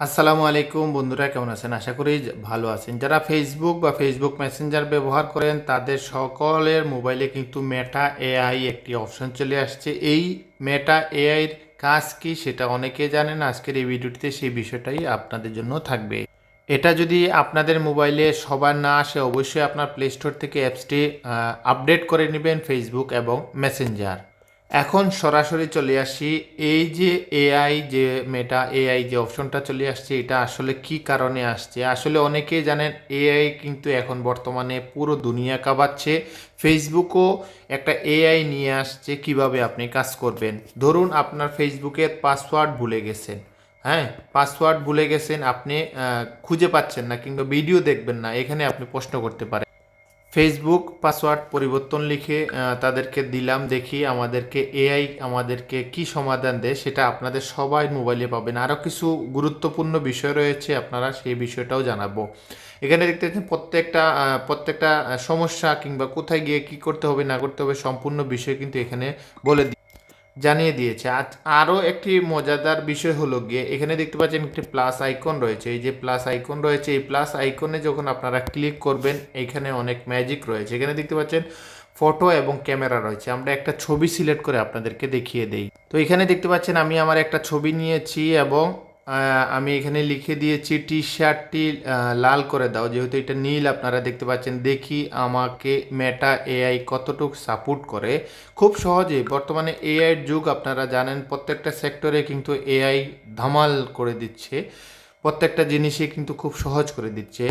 আসসালামু আলাইকুম বন্ধুরা, কেমন আছেন? আশা করি ভালো আছেন। যারা ফেসবুক বা ফেসবুক মেসেঞ্জার ব্যবহার করেন, তাদের সকলের মোবাইলে কিন্তু মেটা এআই একটি অপশন চলে আসছে। এই মেটা এআইয়ের কাজ কি সেটা অনেকে জানেন। আজকের এই ভিডিওটিতে সেই বিষয়টাই আপনাদের জন্য থাকবে। এটা যদি আপনাদের মোবাইলে সবার না আসে, অবশ্যই আপনার প্লে স্টোর থেকে অ্যাপসটি আপডেট করে নেবেন ফেসবুক এবং মেসেঞ্জার এখন সরাসরি চলে আসি। এই যে এআই যে মেটা এআই যে অপশনটা চলে আসছে, এটা আসলে কি কারণে আসছে? আসলে অনেকেই জানেন এআই কিন্তু এখন বর্তমানে পুরো দুনিয়া কাবাচ্ছে ফেসবুকও একটা এআই নিয়ে আসছে, কীভাবে আপনি কাজ করবেন? ধরুন আপনার ফেসবুকের পাসওয়ার্ড ভুলে গেছেন। হ্যাঁ পাসওয়ার্ড ভুলে গেছেন, আপনি খুঁজে পাচ্ছেন না কিংবা ভিডিও দেখবেন না, এখানে আপনি প্রশ্ন করতে পারেন। ফেসবুক পাসওয়ার্ড পরিবর্তন লিখে তাদেরকে দিলাম দেখি আমাদেরকে এআই আমাদেরকে কি সমাধান দেয়, সেটা আপনাদের সবাই মোবাইলে পাবেন। আরও কিছু গুরুত্বপূর্ণ বিষয় রয়েছে, আপনারা সেই বিষয়টাও জানাব। এখানে দেখতে পাচ্ছেন প্রত্যেকটা প্রত্যেকটা সমস্যা কিংবা কোথায় গিয়ে কি করতে হবে, না করতে হবে, সম্পূর্ণ বিষয় কিন্তু এখানে বলে দি- জানিয়ে দিয়েছে। আজ আরও একটি মজাদার বিষয় হলো গিয়ে এখানে দেখতে পাচ্ছেন একটি প্লাস আইকন রয়েছে। এই যে প্লাস আইকন রয়েছে, এই প্লাস আইকনে যখন আপনারা ক্লিক করবেন, এখানে অনেক ম্যাজিক রয়েছে। এখানে দেখতে পাচ্ছেন ফটো এবং ক্যামেরা রয়েছে। আমরা একটা ছবি সিলেক্ট করে আপনাদেরকে দেখিয়ে দেই। তো এখানে দেখতে পাচ্ছেন আমি আমার একটা ছবি নিয়েছি এবং আমি এখানে লিখে দিয়েছি টি শার্টটি লাল করে দাও। যেহেতু এটা নীল, আপনারা দেখতে পাচ্ছেন, দেখি আমাকে মেটা এআই কতটুকু সাপোর্ট করে। খুব সহজে, বর্তমানে এআইয়ের যুগ, আপনারা জানেন, প্রত্যেকটা সেক্টরে কিন্তু এআই ধামাল করে দিচ্ছে। প্রত্যেকটা জিনিসই কিন্তু খুব সহজ করে দিচ্ছে।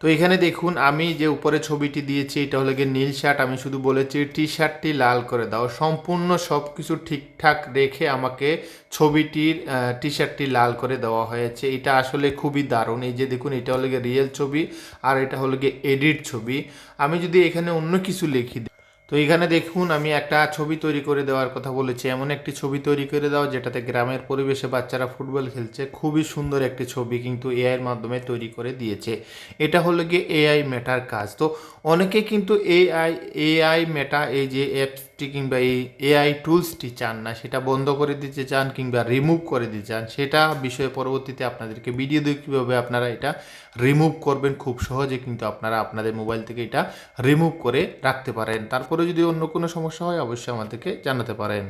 তো এখানে দেখুন আমি যে উপরে ছবিটি দিয়েছি এটা হলো গিয়ে নীল শার্ট। আমি শুধু বলেছি টি শার্টটি লাল করে দাও। সম্পূর্ণ সব কিছু ঠিকঠাক রেখে আমাকে ছবিটির টি শার্টটি লাল করে দেওয়া হয়েছে। এটা আসলে খুবই দারুণ। এই যে দেখুন এটা হলো গিয়ে রিয়েল ছবি আর এটা হলো গিয়ে এডিট ছবি। আমি যদি এখানে অন্য কিছু লিখি দিই, তো এখানে দেখুন, আমি একটা ছবি তৈরি করে দেওয়ার কথা বলেছি। এমন একটি ছবি তৈরি করে দাও, যেটাতে গ্রামের পরিবেশে বাচ্চারা ফুটবল খেলছে। খুবই সুন্দর একটি ছবি কিন্তু এআই এর মাধ্যমে তৈরি করে দিয়েছে। এটা হলো গিয়ে এআই মেটার কাজ। তো অনেকে কিন্তু এআই এআই মেটা এই যে অ্যাপসটি কিংবা এই এআই টুলসটি চান না, সেটা বন্ধ করে দিতে চান কিংবা রিমুভ করে দিতে চান, সেটা বিষয়ে পরবর্তীতে আপনাদেরকে ভিডিও দিয়ে কীভাবে আপনারা এটা রিমুভ করবেন, খুব সহজে কিন্তু আপনারা আপনাদের মোবাইল থেকে এটা রিমুভ করে রাখতে পারেন। তারপরে যদি অন্য কোনো সমস্যা হয় অবশ্যই আমাদেরকে জানাতে পারেন।